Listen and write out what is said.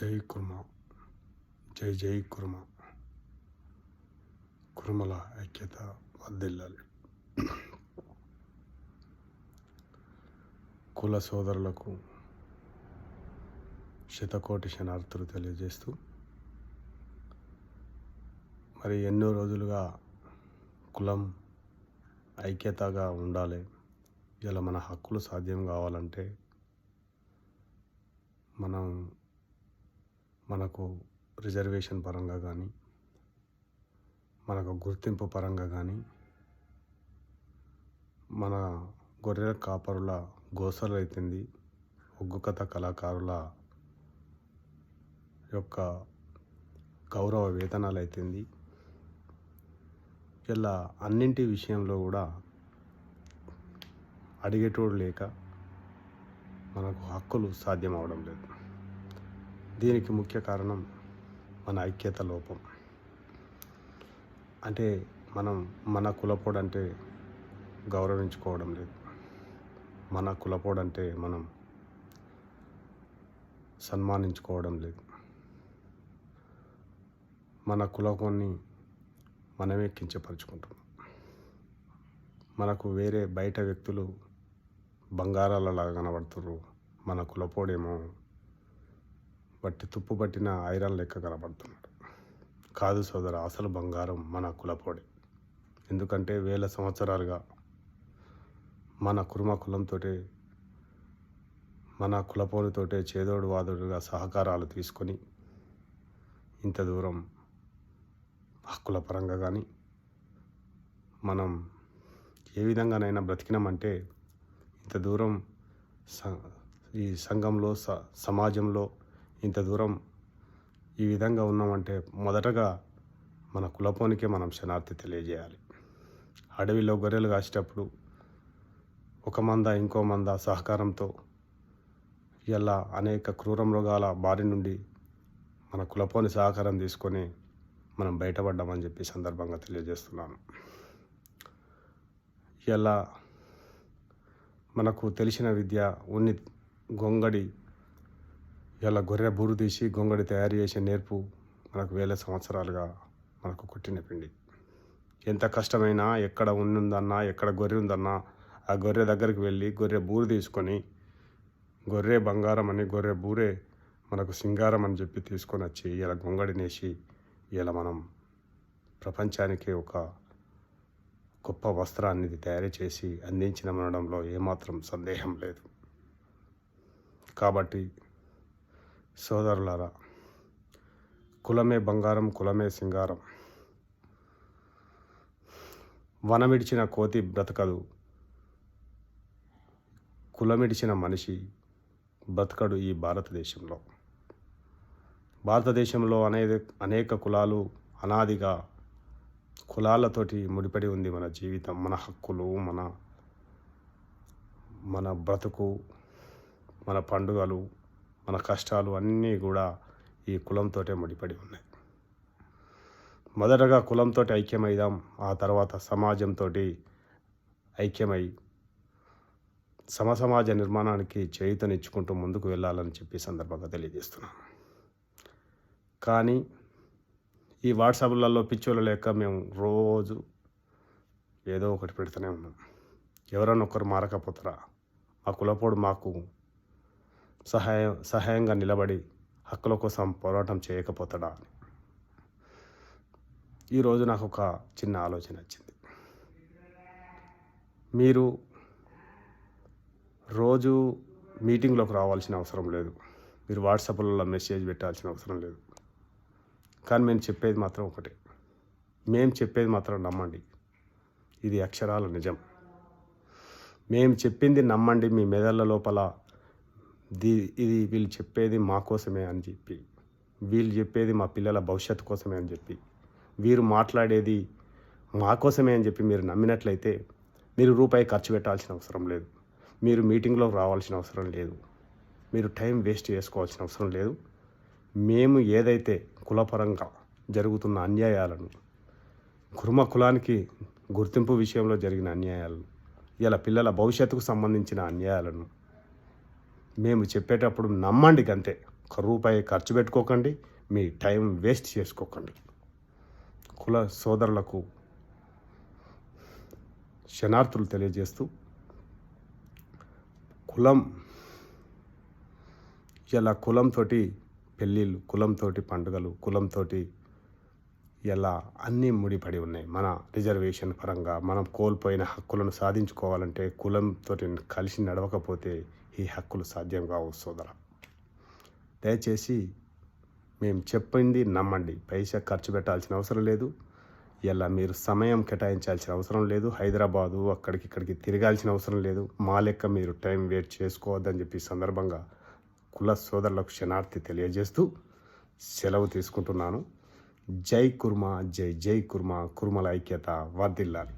జై కుర్మ. జై జై కుర్మ. కుర్మల ఐక్యత వద్దెల్లాలి కుల సోదరులకు శతకోటి శనార్థులు తెలియజేస్తూ మరి ఎన్నో రోజులుగా కులం ఐక్యతగా ఉండాలి. ఇలా మన హక్కులు సాధ్యం కావాలంటే మనం మనకు రిజర్వేషన్ పరంగా కానీ మనకు గుర్తింపు పరంగా కానీ మన గొర్రెల కాపరుల గోసలు అవుతుంది ఒగ్గు కథ కళాకారుల యొక్క గౌరవ వేతనాలు అయితుంది ఇలా అన్నింటి విషయంలో కూడా అడిగేటోడు లేక మనకు హక్కులు సాధ్యం అవడం లేదు. దీనికి ముఖ్య కారణం మన ఐక్యత లోపం. అంటే మనం మన కులపోడంటే గౌరవించుకోవడం లేదు. మన కులపోడంటే మనం సన్మానించుకోవడం లేదు. మన కులకోన్ని మనమే కించపరుచుకుంటున్నాం మనకు వేరే బయట వ్యక్తులు బంగారాలలాగా కనబడుతుర్రు. మన కులపోడేమో బట్టి తుప్పు పట్టిన ఐరన్ లెక్క కనబడుతున్నాడు. కాదు సోదర అసలు బంగారం మన కులపోడే. ఎందుకంటే వేల సంవత్సరాలుగా మన కుర్మ కులంతో మన కులపోనితోటే చేదోడు వాదోడుగా సహకారాలు తీసుకొని ఇంత దూరం హక్కుల పరంగా కానీ మనం ఏ విధంగానైనా బ్రతికినామంటే ఇంత దూరం ఈ సంఘంలో స సమాజంలో ఇంత దూరం ఈ విధంగా ఉన్నామంటే మొదటగా మన కులపోనికే మనం శనార్థి తెలియజేయాలి. అడవిలో గొర్రెలు కాసేటప్పుడు ఒక మంద ఇంకో మంద సహకారంతో ఇలా అనేక క్రూర మృగాల బారి నుండి మన కులపోని సహకారం తీసుకొని మనం బయటపడ్డామని చెప్పి సందర్భంగా తెలియజేస్తున్నాను. ఇలా మనకు తెలిసిన విద్య ఉన్ని గొంగడి ఇలా గొర్రె బూరు తీసి గొంగడి తయారు చేసే నేర్పు మనకు వేల సంవత్సరాలుగా మనకు కొట్టిన పిండి. ఎంత కష్టమైనా ఎక్కడ ఉందన్నా ఎక్కడ గొర్రె ఉందన్నా ఆ గొర్రె దగ్గరికి వెళ్ళి గొర్రె బూరు తీసుకొని గొర్రె బంగారం అని గొర్రె బూరే మనకు సింగారం అని చెప్పి తీసుకొని వచ్చి ఇలా గొంగడినేసి ఇలా మనం ప్రపంచానికి ఒక గొప్ప వస్త్రాన్ని తయారు చేసి అందించినమనడంలో ఏమాత్రం సందేహం లేదు. కాబట్టి సోదరులారా కులమే బంగారం కులమే సింగారం. వనమిడిచిన కోతి బ్రతకదు. కులమిడిచిన మనిషి బ్రతకడు ఈ భారతదేశంలో. భారతదేశంలో అనేది అనేక కులాలు అనాదిగా కులాలతోటి ముడిపడి ఉంది మన జీవితం మన హక్కులు మన మన బ్రతుకు మన పండుగలు. మన కష్టాలు అన్నీ కూడా ఈ కులంతోటే ముడిపడి ఉన్నాయి. మొదటగా కులంతో ఐక్యమైదాం ఆ తర్వాత సమాజంతో ఐక్యమై సమసమాజ నిర్మాణానికి చేయుతనిచ్చుకుంటూ ముందుకు వెళ్ళాలని చెప్పి సందర్భంగా తెలియజేస్తున్నాను. కానీ ఈ వాట్సాప్లలో పిచ్చోళ్ళ లేక మేము రోజు ఏదో ఒకటి పెడుతూనే ఉన్నాం. ఎవరన్నా ఒకరు మారకపోతారా? మా కులపోడు మాకు సహాయం సహాయంగా నిలబడి హక్కుల కోసం పోరాటం చేయకపోతాడా అని. ఈరోజు నాకు ఒక చిన్న ఆలోచన వచ్చింది. మీరు రోజు మీటింగ్లోకి రావాల్సిన అవసరం లేదు. మీరు వాట్సాప్లలో మెసేజ్ పెట్టాల్సిన అవసరం లేదు. కానీ మేము చెప్పేది మాత్రం ఒకటే. మేము చెప్పేది మాత్రం నమ్మండి. ఇది అక్షరాల నిజం. మేము చెప్పింది నమ్మండి మీ మెదళ్ళ లోపల ఇది వీళ్ళు చెప్పేది మా కోసమే అని చెప్పి. వీళ్ళు చెప్పేది మా పిల్లల భవిష్యత్తు కోసమే అని చెప్పి. వీరు మాట్లాడేది మా కోసమే అని చెప్పి మీరు నమ్మినట్లయితే మీరు రూపాయి ఖర్చు పెట్టాల్సిన అవసరం లేదు. మీరు మీటింగ్లో రావాల్సిన అవసరం లేదు. మీరు టైం వేస్ట్ చేసుకోవాల్సిన అవసరం లేదు. మేము ఏదైతే కులపరంగా జరుగుతున్న అన్యాయాలను కుర్మ కులానికి గుర్తింపు విషయంలో జరిగిన అన్యాయాలను ఇలా పిల్లల భవిష్యత్తుకు సంబంధించిన అన్యాయాలను మేము చెప్పేటప్పుడు నమ్మండి అంతే ఒక రూపాయి ఖర్చు పెట్టుకోకండి మీ టైం వేస్ట్ చేసుకోకండి. కుల సోదరులకు శనార్థులు తెలియజేస్తూ కులం ఇలా కులంతో పెళ్ళిళ్ళు కులంతో పండుగలు కులంతో ఇలా అన్నీ ముడిపడి ఉన్నాయి. మన రిజర్వేషన్ పరంగా మనం కోల్పోయిన హక్కులను సాధించుకోవాలంటే కులంతో కలిసి నడవకపోతే ఈ హక్కులు సాధ్యం కావు సోదర. దయచేసి మేము చెప్పింది నమ్మండి. పైసా ఖర్చు పెట్టాల్సిన అవసరం లేదు. ఇలా మీరు సమయం కేటాయించాల్సిన అవసరం లేదు. హైదరాబాదు అక్కడికి ఇక్కడికి తిరగాల్సిన అవసరం లేదు. మా లెక్క మీరు టైం వేస్ట్ చేసుకోవద్దని చెప్పి సందర్భంగా కుల సోదరులకు క్షణార్థి తెలియజేస్తూ సెలవు తీసుకుంటున్నాను. జై కుర్మా జై జై కుర్మా కుర్మల ఐక్యత వర్దిల్లాలి